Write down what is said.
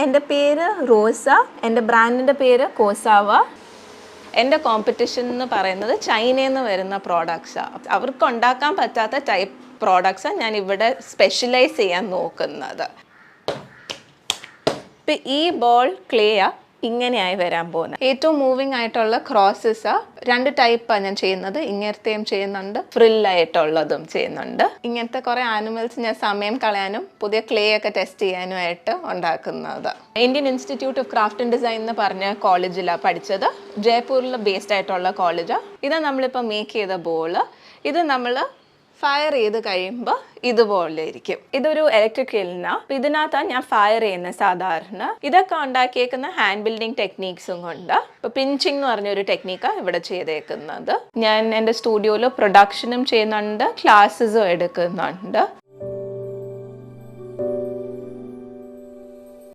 എന്റെ പേര് റോസ. എന്റെ ബ്രാൻഡിന്റെ പേര് കോസാവ. എന്റെ കോമ്പറ്റീഷൻ എന്ന് പറയുന്നത് ചൈനയിൽ നിന്ന് വരുന്ന പ്രോഡക്ട്സാണ് അവർക്ക് ഉണ്ടാക്കാൻ പറ്റാത്ത ടൈപ്പ് പ്രോഡക്ട്സാണ് ഞാൻ ഇവിടെ സ്പെഷ്യലൈസ് ചെയ്യാൻ നോക്കുന്നത്. ഇപ്പം ഈ ബോൾ ക്ലേയാ ഇങ്ങനെയായി വരാൻ പോകുന്നത്. ഏറ്റവും മൂവിങ് ആയിട്ടുള്ള ക്രോസസ് രണ്ട് ടൈപ്പാണ് ഞാൻ ചെയ്യുന്നത്. ഇങ്ങനത്തെയും ചെയ്യുന്നുണ്ട് ഫ്രില്ലായിട്ടുള്ളതും ചെയ്യുന്നുണ്ട്. ഇങ്ങനത്തെ കുറേ ആനിമൽസ് ഞാൻ സമയം കളയാനും പുതിയ ക്ലേ ഒക്കെ ടെസ്റ്റ് ചെയ്യാനുമായിട്ട് ഉണ്ടാക്കുന്നത്. Indian Institute of Craft and Design എന്ന് പറഞ്ഞ കോളേജിലാണ് പഠിച്ചത്. ജയ്പൂരിൽ ബേസ്ഡ് ആയിട്ടുള്ള കോളേജാണ് ഇത് നമ്മളിപ്പോൾ മേക്ക് ചെയ്ത ബോൾ ഇത് നമ്മൾ ഫയർ ചെയ്ത് കഴിയുമ്പോൾ ഇതുപോലെ ഇരിക്കും. ഇതൊരു ഇലക്ട്രിക് കിലിനാ ഇതിനകത്താണ് ഞാൻ ഫയർ ചെയ്യുന്നത് സാധാരണ. ഇതൊക്കെ ഉണ്ടാക്കിയേക്കുന്ന ഹാൻഡ് ബിൽഡിംഗ് ടെക്നീക്സും കൊണ്ട്. ഇപ്പൊ പിഞ്ചിങ് എന്ന് പറഞ്ഞ ഒരു ടെക്നീക്കാണ് ഇവിടെ ചെയ്തേക്കുന്നത്. ഞാൻ എന്റെ സ്റ്റുഡിയോയിൽ പ്രൊഡക്ഷനും ചെയ്യുന്നുണ്ട് ക്ലാസ്സസും എടുക്കുന്നുണ്ട്.